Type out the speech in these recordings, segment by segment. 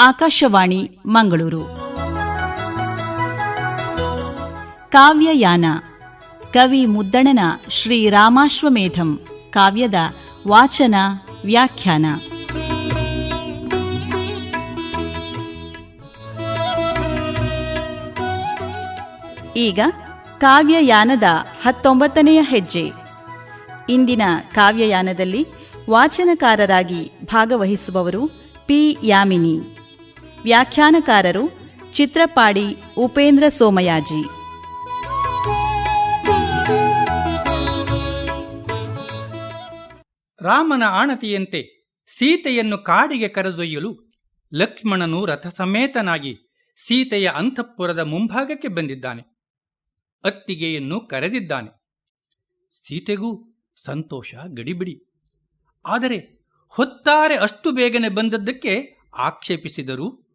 ಆಕಾಶವಾಣಿ, ಮಂಗಳೂರು. ಕಾವ್ಯಯಾನ, ಕವಿ ಮುದ್ದಣನ ಶ್ರೀ ರಾಮಾಶ್ವಮೇಧಂ, ಕಾವ್ಯದ ವಾಚನ, ವ್ಯಾಖ್ಯಾನ. ಈಗ ಕಾವ್ಯಯಾನದ ಹತ್ತೊಂಬತ್ತನೆಯ ಹೆಜ್ಜೆ. ಇಂದಿನ ಕಾವ್ಯಯಾನದಲ್ಲಿ ವಾಚನಕಾರರಾಗಿ ಭಾಗವಹಿಸುವವರು ಪಿ. ಯಾಮಿನಿ. ವ್ಯಾಖ್ಯಾನಕಾರರು ಚಿತ್ರಪಾಡಿ ಉಪೇಂದ್ರ ಸೋಮಯಾಜಿ. ರಾಮನ ಆಣತಿಯಂತೆ ಸೀತೆಯನ್ನು ಕಾಡಿಗೆ ಕರೆದೊಯ್ಯಲು ಲಕ್ಷ್ಮಣನು ರಥಸಮೇತನಾಗಿ ಸೀತೆಯ ಅಂತಃಪುರದ ಮುಂಭಾಗಕ್ಕೆ ಬಂದಿದ್ದಾನೆ. ಅತ್ತಿಗೆಯನ್ನು ಕರೆದಿದ್ದಾನೆ. ಸೀತೆಗೂ ಸಂತೋಷ ಗಡಿಬಿಡಿ. ಆದರೆ ಹೊತ್ತಾರೆ ಅಷ್ಟು ಬೇಗನೆ ಬಂದದ್ದಕ್ಕೆ ಆಕ್ಷೇಪಿಸಿದರು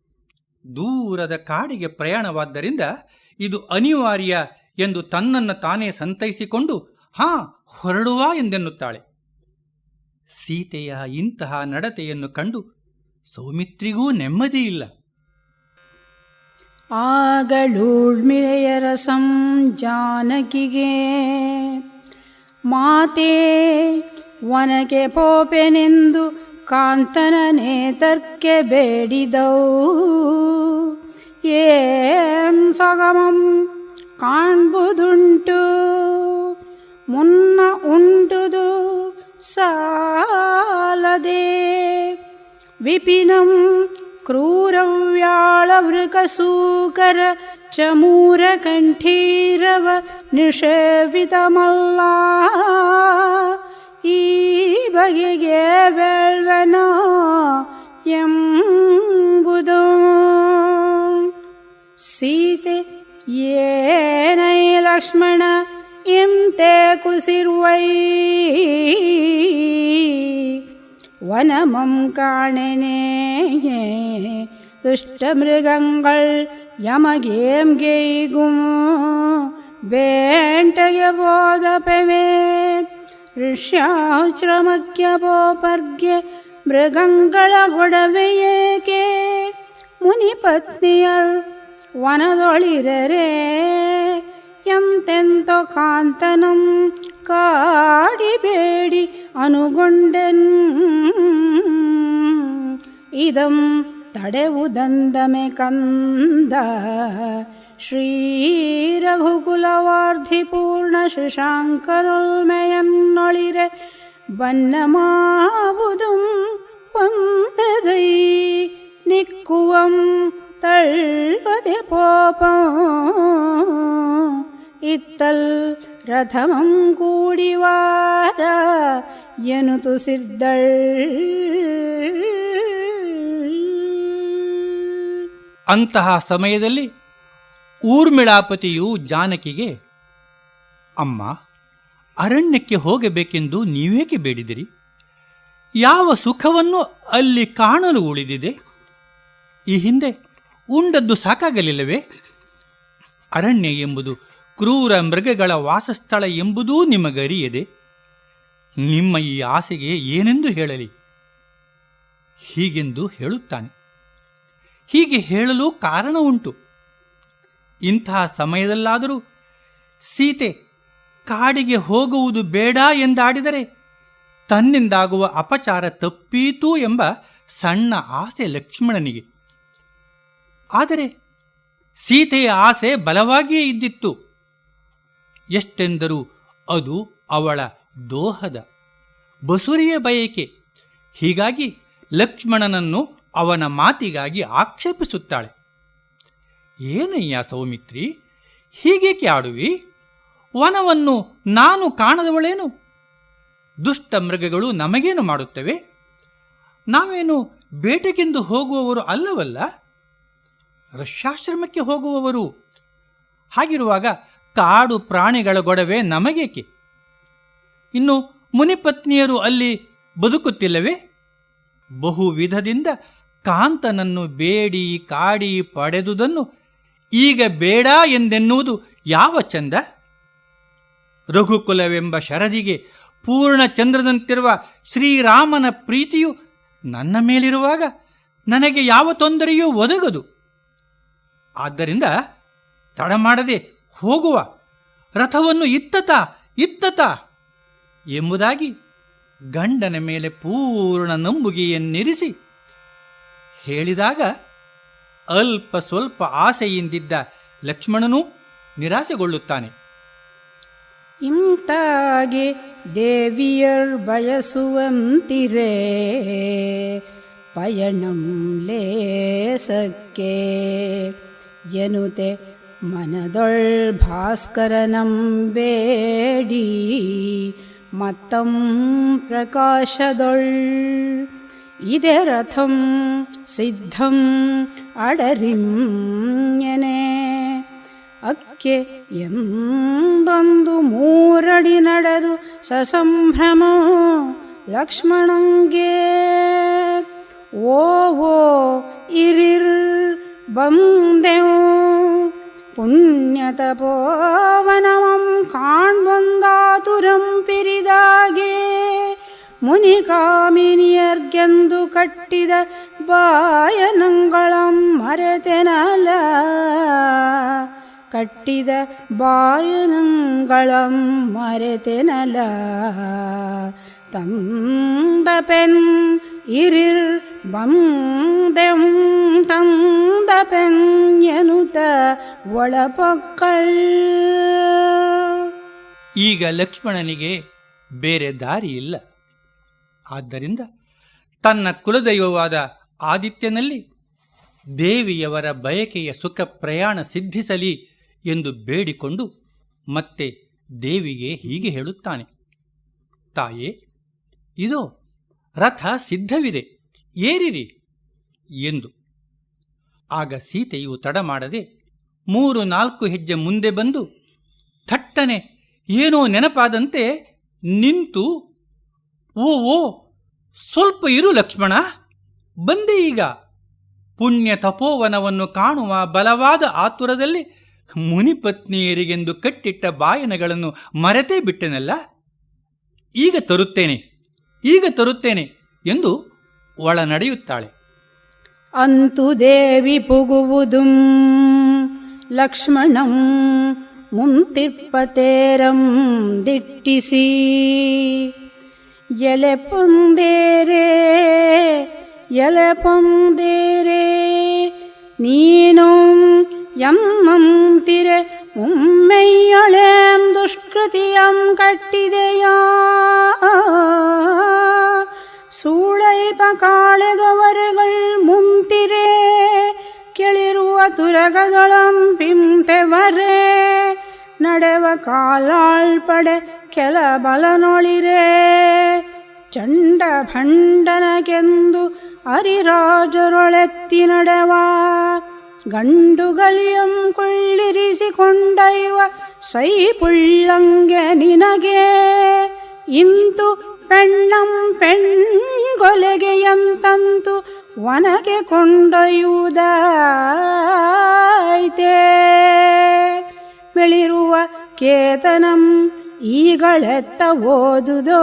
ದೂರದ ಕಾಡಿಗೆ ಪ್ರಯಾಣವಾದ್ದರಿಂದ ಇದು ಅನಿವಾರ್ಯ ಎಂದು ತನ್ನನ್ನು ತಾನೇ ಸಂತೈಸಿಕೊಂಡು, ಹಾ, ಹೊರಡುವ ಎಂದೆನ್ನುತ್ತಾಳೆ. ಸೀತೆಯ ಇಂತಹ ನಡತೆಯನ್ನು ಕಂಡು ಸೌಮಿತ್ರಿಗೂ ನೆಮ್ಮದಿ ಇಲ್ಲ. ಸಂ ಜಾನಕಿಗೆ, ಮಾತೇ ವನಕೆ ಪೋಪೆನೆಂದು ಕಾಂತನ ನೇತರ್ಕೆ ಬೇಡಿದವು ಏಂ ಸಗಮಂ ಕಾಣ್ಬುದುಂಟು ಮುನ್ನ ಉಂಟುದು ಸಾಲದೆ ವಿಪಿನಂ ಕ್ರೂರವ್ಯಾಳವೃಕಸೂಕರ ಚಮೂರಕಂಠೀರವ ನಿಷೇವಿತಮಲ್ಲ ಈ ಬಗೆಗೆ ಬೆಳ್ವನೋ ಎಂಬುದು ಸೀತೆ ಏನೈ ಲಕ್ಷ್ಮಣ ಇಂತೆ ಕುಸಿರುವೈ ವನಮಂ ಕಾಣೆನೇ துஷ்டமிருகங்கள் யமகேம் கெய்கும் வேண்டய போதபவே ಋಷ್ಯಾಶ್ರಮಕ್ಕೆ ಬೋಪರ್ಗೆ ಮೃಗಂಗಳ ಗೊಡವೆಯೇಕೆ ಮುನಿಪತ್ನಿಯರ್ ವನದೊಳಿರರೆ ಎಂತೆಂತೋ ಕಾಂತನಂ ಕಾಡಿಬೇಡಿ ಅನುಗೊಂಡೆನ್. ಇದಂ ತಡೆವುದಂದಮೆ ಕಂದ ಶ್ರೀರಘುಕುಲವಾರ್ಧಿಪೂರ್ಣ ಶಶಾಂಕರುಲ್ಮೆಯನ್ನೊಳಿರೆ ಬನ್ನಮಾವುದುಂ ವಂದದೈ ನಿಕ್ಕುವಂ ತಳ್ವದೆ ಪೋಪ. ಇತ್ತಲ್ ರಥಮಂ ಕೂಡಿವಾರ ಎನು ತುಸಿದ್ದಳ್ ಅಂತಹ ಸಮಯದಲ್ಲಿ ಊರ್ಮಿಳಾಪತಿಯು ಜಾನಕಿಗೆ, ಅಮ್ಮ, ಅರಣ್ಯಕ್ಕೆ ಹೋಗಬೇಕೆಂದು ನೀವೇಕೆ ಬೇಡಿದಿರಿ? ಯಾವ ಸುಖವನ್ನು ಅಲ್ಲಿ ಕಾಣಲು ಉಳಿದಿದೆ? ಈ ಹಿಂದೆ ಉಂಡದ್ದು ಸಾಕಾಗಲಿಲ್ಲವೇ? ಅರಣ್ಯ ಎಂಬುದು ಕ್ರೂರ ಮೃಗಗಳ ವಾಸಸ್ಥಳ ಎಂಬುದೂ ನಿಮಗರಿಯದೆ. ನಿಮ್ಮ ಈ ಆಸೆಗೆ ಏನೆಂದು ಹೇಳಲಿ? ಹೀಗೆಂದು ಹೇಳುತ್ತಾನೆ. ಹೀಗೆ ಹೇಳಲು ಕಾರಣ ಉಂಟು. ಇಂತಹ ಸಮಯದಲ್ಲಾದರೂ ಸೀತೆ ಕಾಡಿಗೆ ಹೋಗುವುದು ಬೇಡ ಎಂದಾಡಿದರೆ ತನ್ನಿಂದಾಗುವ ಅಪಚಾರ ತಪ್ಪೀತು ಎಂಬ ಸಣ್ಣ ಆಸೆ ಲಕ್ಷ್ಮಣನಿಗೆ. ಆದರೆ ಸೀತೆಯ ಆಸೆ ಬಲವಾಗಿಯೇ ಇದ್ದಿತ್ತು. ಎಷ್ಟೆಂದರೂ ಅದು ಅವಳ ದೋಹದ ಬಸುರಿಯ ಬಯಕೆ. ಹೀಗಾಗಿ ಲಕ್ಷ್ಮಣನನ್ನು ಅವನ ಮಾತಿಗಾಗಿ ಆಕ್ಷೇಪಿಸುತ್ತಾಳೆ. ಏನಯ್ಯ ಸೌಮಿತ್ರಿ? ಹೀಗೇಕೆ ಆಡುವಿ ವನವನ್ನು ನಾನು ಕಾಣದವಳೇನು? ದುಷ್ಟ ಮೃಗಗಳು ನಮಗೇನು ಮಾಡುತ್ತವೆ? ನಾವೇನು ಬೇಟೆಗೆಂದು ಹೋಗುವವರು ಅಲ್ಲವಲ್ಲ? ರಷ್ಯಾಶ್ರಮಕ್ಕೆ ಹೋಗುವವರು? ಹಾಗಿರುವಾಗ ಕಾಡು ಪ್ರಾಣಿಗಳ ಗೊಡವೆ ನಮಗೇಕೆ? ಇನ್ನು ಮುನಿಪತ್ನಿಯರು ಅಲ್ಲಿ ಬದುಕುತ್ತಿಲ್ಲವೇ? ಬಹು ವಿಧದಿಂದ ಕಾಂತನನ್ನು ಬೇಡಿ ಕಾಡಿ ಪಡೆದುದನ್ನು ಈಗ ಬೇಡ ಎಂದೆನ್ನುವುದು ಯಾವ ಚಂದ? ರಘುಕುಲವೆಂಬ ಶರದಿಗೆ ಪೂರ್ಣ ಚಂದ್ರದಂತಿರುವ ಶ್ರೀರಾಮನ ಪ್ರೀತಿಯು ನನ್ನ ಮೇಲಿರುವಾಗ ನನಗೆ ಯಾವ ತೊಂದರೆಯೂ ಒದಗದು. ಆದ್ದರಿಂದ ತಡ ಮಾಡದೆ ಹೋಗುವ, ರಥವನ್ನು ಇತ್ತತ ಇತ್ತತ ಎಂಬುದಾಗಿ ಗಂಡನ ಮೇಲೆ ಪೂರ್ಣ ನಂಬುಗೆಯನ್ನಿರಿಸಿ ಹೇಳಿದಾಗ ಅಲ್ಪ ಸ್ವಲ್ಪ ಆಸೆಯಿಂದಿದ್ದ ಲಕ್ಷ್ಮಣನೂ ನಿರಾಸೆಗೊಳ್ಳುತ್ತಾನೆ. ಇಂತಾಗೆ ದೇವಿಯರ್ ಬಯಸುವಂತಿರೇ, ಪಯಣಂ ಲೇಸಕ್ಕೆ. ಎನುತೆ ಮನದೊಳ್ ಭಾಸ್ಕರನಂ ಬೇಡಿ ಮತ್ತಂ ಪ್ರಕಾಶದೊಳ್ ಇದೇ ರಥಂ ಸಿದ್ಧಂ ಅಡರಿಂ ಎನೆ ಅಕ್ಕೆ ಎಂದೊಂದು ಮೂರಡಿ ನಡೆದು ಸಸಂಭ್ರಮ ಲಕ್ಷ್ಮಣಂಗೆ. ಓ ಓ, ಇರಿರ್ ಬಂದೆವು ಪುಣ್ಯತಪೋವನವಂ ಕಾಣ್ಬಂದಾತುರಂ ಪಿರಿದಾಗೆ. ಮುನಿಕಾಮಿನಿಯರ್ಗೆಂದು ಕಟ್ಟಿದ ಬಾಯನಂಗಳಂ ಮರೆತೆನಲ. ಕಟ್ಟಿದ ಬಾಯನಂಗಳಂ ಮರೆತೆನಲ. ತಂದ ಪೆನ್ ಇರಿರ್ ಬಂದೆಂ, ತಂದ ಪೆನ್ಯನುತ ಒಳಪಕ್ಕಳ್. ಈಗ ಲಕ್ಷ್ಮಣನಿಗೆ ಬೇರೆ ದಾರಿ ಇಲ್ಲ ಆದ್ದರಿಂದ ತನ್ನ ಕುಲದೈವವಾದ ಆದಿತ್ಯನಲ್ಲಿ ದೇವಿಯವರ ಬಯಕೆಯ ಸುಖ ಪ್ರಯಾಣ ಸಿದ್ಧಿಸಲಿ ಎಂದು ಬೇಡಿಕೊಂಡು ಮತ್ತೆ ದೇವಿಗೆ ಹೀಗೆ ಹೇಳುತ್ತಾನೆ. ತಾಯೇ, ಇದೋ ರಥ ಸಿದ್ಧವಿದೆ, ಏರಿರಿ ಎಂದು. ಆಗ ಸೀತೆಯು ತಡ ಮಾಡದೆ ಮೂರು ನಾಲ್ಕು ಹೆಜ್ಜೆ ಮುಂದೆ ಬಂದು ಥಟ್ಟನೆ ಏನೋ ನೆನಪಾದಂತೆ ನಿಂತು ಓ ಓ, ಸ್ವಲ್ಪ ಇರು ಲಕ್ಷ್ಮಣ. ಬಂದೆ ಈಗ. ಪುಣ್ಯ ತಪೋವನವನ್ನು ಕಾಣುವ ಬಲವಾದ ಆತುರದಲ್ಲಿ ಮುನಿಪತ್ನಿಯರಿಗೆಂದು ಕಟ್ಟಿಟ್ಟ ಬಾಯನಗಳನ್ನು ಮರೆತೇ ಬಿಟ್ಟೆನಲ್ಲ? ಈಗ ತರುತ್ತೇನೆ ಈಗ ತರುತ್ತೇನೆ ಎಂದು ಒಳನಡೆಯುತ್ತಾಳೆ ಅಂತು ದೇವಿ ಪುಗುವುದುಂ, ಲಕ್ಷ್ಮಣಂ ಮುಂತಿರ್ಪತೇರಂ ದಿಟ್ಟಿಸಿ. ಎಲೆ ಪೊಂದೇರೆ ಎಲೆ ಪೊಂದೇರೆ ನೀನು ಎನ್ನಂತಿರೆ ಉಮ್ಮೆಯೊಳೆಂ ದುಷ್ಕೃತಿಯಂ ಕಟ್ಟಿದೆಯಾ ಸೂಳೈಪ ಕಾಳೆಗವರೆಗಳ್ ಮುಂತಿರೆ ಕೆಳಿರುವ ತುರಗದಳಂ ಪಿಂತೆವರೆ ನಡೆವ ಕಾಲಾಳ್ಪಡೆ ಕೆಲ ಬಲನೊಳಿರೇ. ಚಂಡ ಭಂಡನಗೆಂದು ಅರಿರಾಜರೊಳೆತ್ತಿ ನಡೆವ. ಗಂಡುಗಲಿಯಂ ಗಲಿಯಂ ಸೈ ಪುಳ್ಳಂಗೆ ನಿನಗೆ. ಇಂತು ಪೆಣ್ಣಂ ಪೆಣ್ಗೊಲೆಗೆ ಎಂತಂತು ವನಗೆ ಕೊಂಡೊಯ್ಯುವುದಾಯ್ತೆ. ಬೆಳಿರುವ ಕೇತನಂ ಈಗಳೆತ್ತ ಓದುದೋ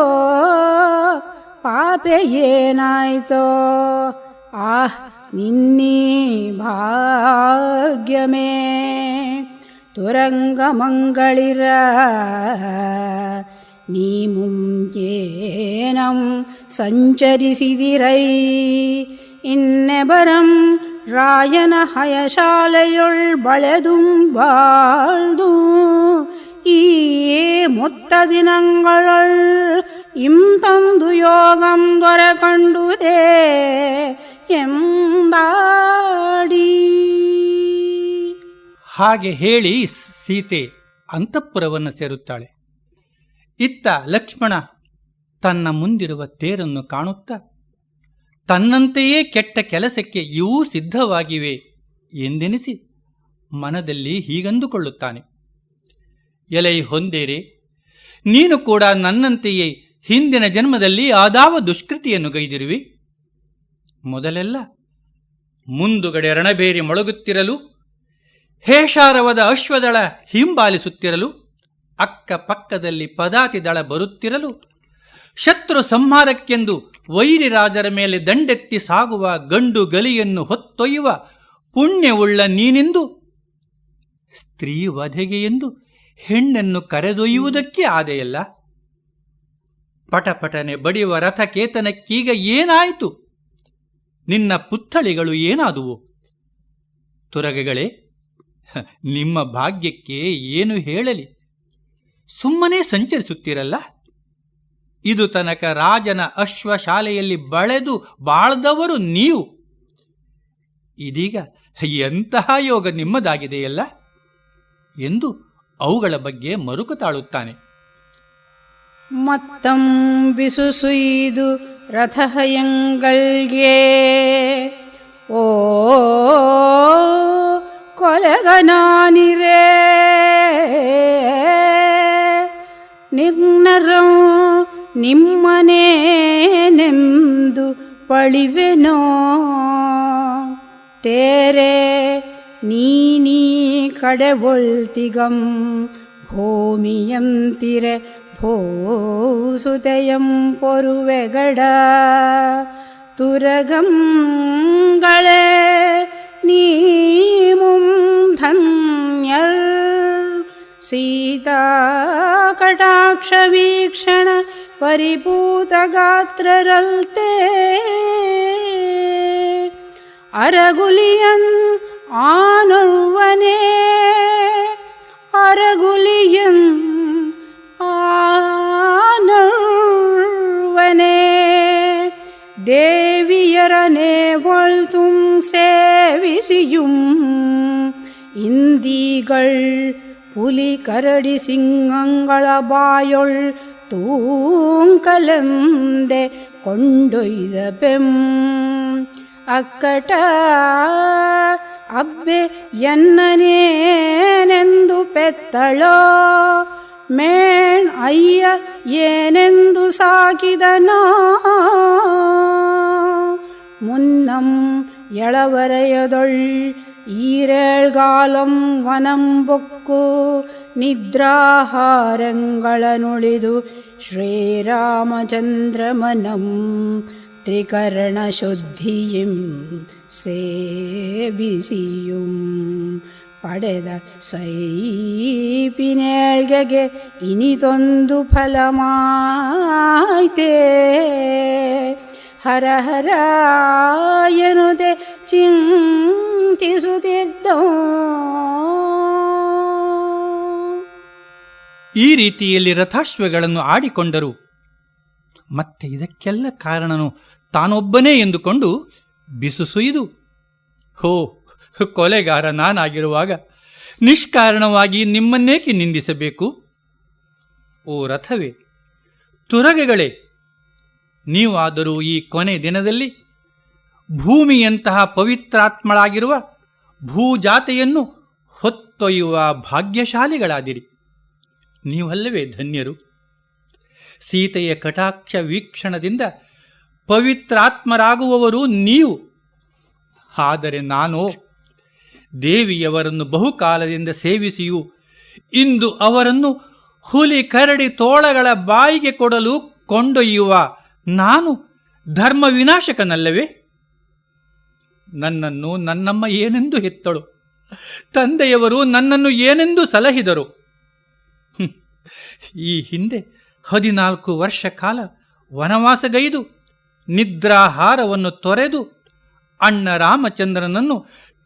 ಪಾಪೆ ಏನಾಯ್ತೋ ಆಹ್ ನಿನ್ನೀ ಭಾಗ್ಯಮೇ ತುರಂಗ ಮಂಗಳಿರ ನೀ ಮುಂಚೇನಂ ಸಂಚರಿಸಿದಿರೈ ಇನ್ನೆಬರಂ ರಾಯನ ಹಯಶಾಲೆಯೊಳ್ ಬಳೆದುಂ ಬಾಳ್ದು, ಈ ಮುತ್ತ ದಿನಗಳೊಳ್ ಇಂತಂದು ಯೋಗಂ ದೊರಕಂಡುದೇ ಎಂದಾಡಿ. ಹಾಗೆ ಹೇಳಿ ಸೀತೆ ಅಂತಃಪುರವನ್ನು ಸೇರುತ್ತಾಳೆ. ಇತ್ತ ಲಕ್ಷ್ಮಣ ತನ್ನ ಮುಂದಿರುವ ತೇರನ್ನು ಕಾಣುತ್ತಾ ತನ್ನಂತೆಯೇ ಕೆಟ್ಟ ಕೆಲಸಕ್ಕೆ ಇವೂ ಸಿದ್ಧವಾಗಿವೆ ಎಂದೆನಿಸಿ ಮನದಲ್ಲಿ ಹೀಗಂದುಕೊಳ್ಳುತ್ತಾನೆ. ಎಲೈ ಹೊಂದೇರೆ, ನೀನು ಕೂಡ ನನ್ನಂತೆಯೇ ಹಿಂದಿನ ಜನ್ಮದಲ್ಲಿ ಆದಾವ ದುಷ್ಕೃತಿಯನ್ನು ಗೈದಿರುವೆ. ಮೊದಲೆಲ್ಲ ಮುಂದುಗಡೆ ರಣಬೇರಿ ಮೊಳಗುತ್ತಿರಲು, ಹೇಷಾರವದ ಅಶ್ವದಳ ಹಿಂಬಾಲಿಸುತ್ತಿರಲು ಅಕ್ಕ ಪಕ್ಕದಲ್ಲಿ ಪದಾತಿ ದಳ ಬರುತ್ತಿರಲು ಶತ್ರು ಸಂಹಾರಕ್ಕೆಂದು ವೈರಿ ರಾಜರ ಮೇಲೆ ದಂಡೆತ್ತಿ ಸಾಗುವ ಗಂಡು ಗಲಿಯನ್ನು ಹೊತ್ತೊಯ್ಯುವ ಪುಣ್ಯವುಳ್ಳ ನೀನೆಂದು, ಸ್ತ್ರೀ ವಧೆಗೆ ಎಂದು ಹೆಣ್ಣನ್ನು ಕರೆದೊಯ್ಯುವುದಕ್ಕೆ ಆದೆಯಲ್ಲ? ಪಟಪಟನೆ ಬಡಿಯುವ ರಥಕೇತನಕ್ಕೀಗ ಏನಾಯಿತು? ನಿನ್ನ ಪುತ್ಥಳಿಗಳು ಏನಾದುವು? ತುರಗಗಳೇ, ನಿಮ್ಮ ಭಾಗ್ಯಕ್ಕೆ ಏನು ಹೇಳಲಿ? ಸುಮ್ಮನೆ ಸಂಚರಿಸುತ್ತೀರಲ್ಲ? ಇದು ತನಕ ರಾಜನ ಅಶ್ವಶಾಲೆಯಲ್ಲಿ ಬಳೆದು ಬಾಳ್ದವರು ನೀವು. ಇದೀಗ ಎಂತಹ ಯೋಗ ನಿಮ್ಮದಾಗಿದೆಯಲ್ಲ? ಎಂದು ಅವುಗಳ ಬಗ್ಗೆ ಮರುಕು ತಾಳುತ್ತಾನೆ ಮತ್ತಂ ಬಿಸುಸುಯ್ದು ರಥಹಯಂಗಳ್ಗೆ. ಓ ಕೊಲೆಗನಾನಿರೇ. ನಿರ್ನರಂ ನಿಮ್ಮನೇನೆಂದು ಪಳಿವೆನೋ ತೇರೆ ನೀನೀ ಕಡೆ ಒಳ್ತಿಗಂ ಭೂಮಿಯಂತಿರೆ ಭೂಸುತೆಯಂ ಪೊರುವೆಗಡ ತುರಗಂಗಳೇ ನೀಮುಂ ಧನ್ಯರ್ ಸೀತಾ ಕಟಾಕ್ಷ ವೀಕ್ಷಣ ಪರಿಪೂತ ಗಾತ್ರರಲ್ತೆ ಅರಗುಲಿಯನ್ ಆನರ್ವನೇ ಅರಗುಲಿಯನ್ ஆனவனே தேவியரனே வாழ்த்தும் சேவிசியும் இந்திகள் புலி கரடி சிங்கங்கள ಬಾಯೊಳ್ ತೂಂಕಲೆಂದೆ ಕೊಂಡೊಯ್ದ ಪೆಂ ಅಕ್ಕಟ ಅಬ್ಬೆ ಎನ್ನನೇನೆಂದು ಪೆತ್ತಳೋ ಮೇಣ್ ಅಯ್ಯ ಏನೆಂದು ಸಾಕಿದನೋ ಮುನ್ನಂ ಎಳವರೆಯದೊಳ್ ಈರೇಳ್ಗಾಲಂ ವನಂ ಬೊಕ್ಕು ನಿದ್ರಾಹಾರಗಳನುಳಿದು ಶ್ರೀರಾಮಚಂದ್ರಮನಂ ತ್ರಿಕರಣಶುದ್ಧಿಯಿಂ ಸೇವಿಸಿಯುಂ. ಪಡೆದ ಸೈಪಿನೇಳ್ಗೆಗೆ ಇನಿತೊಂದು ಫಲಮಾಯ್ತೇ. ಹರ ಹರ ಎನ್ನುತ್ತೆ ಚಿಂತಿಸುತ್ತಿದ್ದ. ಈ ರೀತಿಯಲ್ಲಿ ರಥಾಶ್ವಗಳನ್ನು ಆಡಿಕೊಂಡರು. ಮತ್ತೆ ಇದಕ್ಕೆಲ್ಲ ಕಾರಣನು ತಾನೊಬ್ಬನೇ ಎಂದುಕೊಂಡು ಬಿಸು ಸುಯ್ದು ಹೋ, ಕೊಲೆಗಾರ ನಾನಾಗಿರುವಾಗ ನಿಷ್ಕಾರಣವಾಗಿ ನಿಮ್ಮನ್ನೇಕೆ ನಿಂದಿಸಬೇಕು? ಓ ರಥವೇ, ತುರಗೆಗಳೇ, ನೀವಾದರೂ ಈ ಕೊನೆ ದಿನದಲ್ಲಿ ಭೂಮಿಯಂತಹ ಪವಿತ್ರಾತ್ಮಳಾಗಿರುವ ಭೂಜಾತೆಯನ್ನು ಹೊತ್ತೊಯ್ಯುವ ಭಾಗ್ಯಶಾಲಿಗಳಾದಿರಿ. ನೀವಲ್ಲವೇ ಧನ್ಯರು? ಸೀತೆಯ ಕಟಾಕ್ಷ ವೀಕ್ಷಣದಿಂದ ಪವಿತ್ರಾತ್ಮರಾಗುವವರು ನೀವು. ಆದರೆ ನಾನು ದೇವಿಯವರನ್ನು ಬಹುಕಾಲದಿಂದ ಸೇವಿಸಿಯೂ, ಇಂದು ಅವರನ್ನು ಹುಲಿ ಕರಡಿ ತೋಳಗಳ ಬಾಯಿಗೆ ಕೊಡಲು ಕೊಂಡೊಯ್ಯುವ ನಾನು ಧರ್ಮ ವಿನಾಶಕನಲ್ಲವೇ ನನ್ನನ್ನು ನನ್ನಮ್ಮ ಏನೆಂದು ಹೆತ್ತಳು? ತಂದೆಯವರು ನನ್ನನ್ನು ಏನೆಂದು ಸಲಹಿದರು. ಈ ಹಿಂದೆ ಹದಿನಾಲ್ಕು ವರ್ಷ ಕಾಲ ವನವಾಸಗೈದು, ನಿದ್ರಾಹಾರವನ್ನು ತೊರೆದು ಅಣ್ಣ ರಾಮಚಂದ್ರನನ್ನು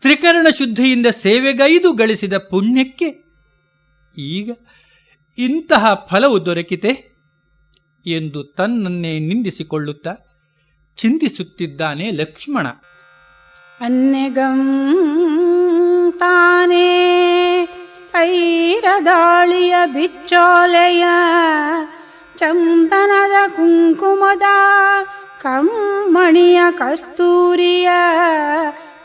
ತ್ರಿಕರಣ ಶುದ್ಧಿಯಿಂದ ಸೇವೆಗೈದು ಗಳಿಸಿದ ಪುಣ್ಯಕ್ಕೆ ಈಗ ಇಂತಹ ಫಲವು ದೊರಕಿತೆ ಎಂದು ತನ್ನನ್ನೇ ನಿಂದಿಸಿಕೊಳ್ಳುತ್ತಾ ಚಿಂತಿಸುತ್ತಿದ್ದಾನೆ ಲಕ್ಷ್ಮಣ. ಅನ್ಯಗಂ ತಾನೇ ಐರದಾಳಿಯ ಬಿಚ್ಚೋಲೆಯ ಚಂದನದ ಕುಂಕುಮದ ಕಮ್ಮಣಿಯ ಕಸ್ತೂರಿಯ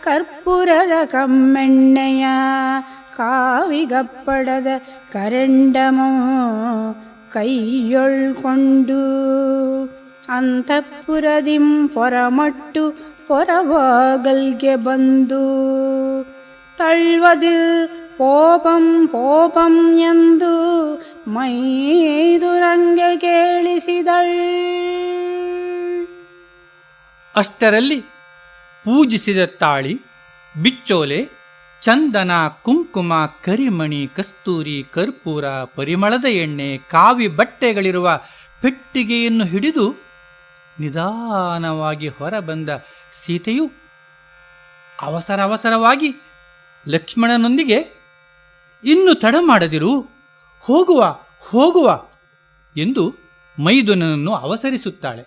ಕರ್ಪೂರದ ಕಮ್ಮೆಣ್ಣೆಯ ಕಾವಿಗಪ್ಪಡದ ಕರೆಂಡಮೋ ಕೈಯೊಳ್ಕೊಂಡು ಅಂತಃಪುರದಿಂ ಪೊರಮಟ್ಟು ಪೊರವಾಗಲ್ಗೆ ಬಂದು ತಳ್ವದಿರ್ ಪೋಪಂ ಪೋಪಂ ಎಂದು ಮೈದುರಂಗ ಕೇಳಿಸಿದಳ್. ಅಷ್ಟರಲ್ಲಿ ಪೂಜಿಸಿದ ತಾಳಿ, ಬಿಚ್ಚೋಲೆ, ಚಂದನ, ಕುಂಕುಮ, ಕರಿಮಣಿ, ಕಸ್ತೂರಿ, ಕರ್ಪೂರ, ಪರಿಮಳದ ಎಣ್ಣೆ, ಕಾವಿ ಬಟ್ಟೆಗಳಿರುವ ಪೆಟ್ಟಿಗೆಯನ್ನು ಹಿಡಿದು ನಿಧಾನವಾಗಿ ಹೊರಬಂದ ಸೀತೆಯು ಅವಸರ ಅವಸರವಾಗಿ ಲಕ್ಷ್ಮಣನೊಂದಿಗೆ ಇನ್ನು ತಡ ಮಾಡದಿರು ಹೋಗುವ ಹೋಗುವ ಎಂದು ಮೈದುನನನ್ನು ಅವಸರಿಸುತ್ತಾಳೆ.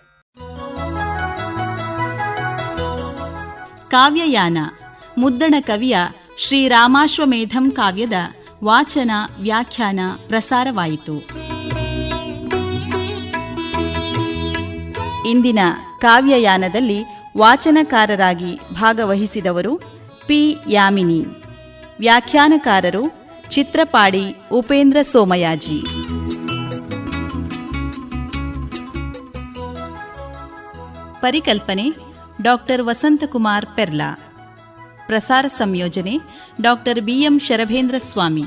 ಕಾವ್ಯಯಾನ, ಮುದ್ದಣ ಕವಿಯ ಶ್ರೀರಾಮಾಶ್ವಮೇಧಂ ಕಾವ್ಯದ ವಾಚನ, ವ್ಯಾಖ್ಯಾನ, ಪ್ರಸಾರವಾಯಿತು. ಇಂದಿನ ಕಾವ್ಯಯಾನದಲ್ಲಿ ವಾಚನಕಾರರಾಗಿ ಭಾಗವಹಿಸಿದವರು ಪಿ. ಯಾಮಿನಿ. ವ್ಯಾಖ್ಯಾನಕಾರರು ಚಿತ್ರಪಾಡಿ ಉಪೇಂದ್ರ ಸೋಮಯಾಜಿ ಪರಿಕಲ್ಪನೆ ಡಾಕ್ಟರ್ ವಸಂತಕುಮಾರ್ ಪೆರ್ಲಾ ಪ್ರಸಾರ ಸಂಯೋಜನೆ ಡಾಕ್ಟರ್ ಬಿಎಂ ಶರಭೇಂದ್ರ ಸ್ವಾಮಿ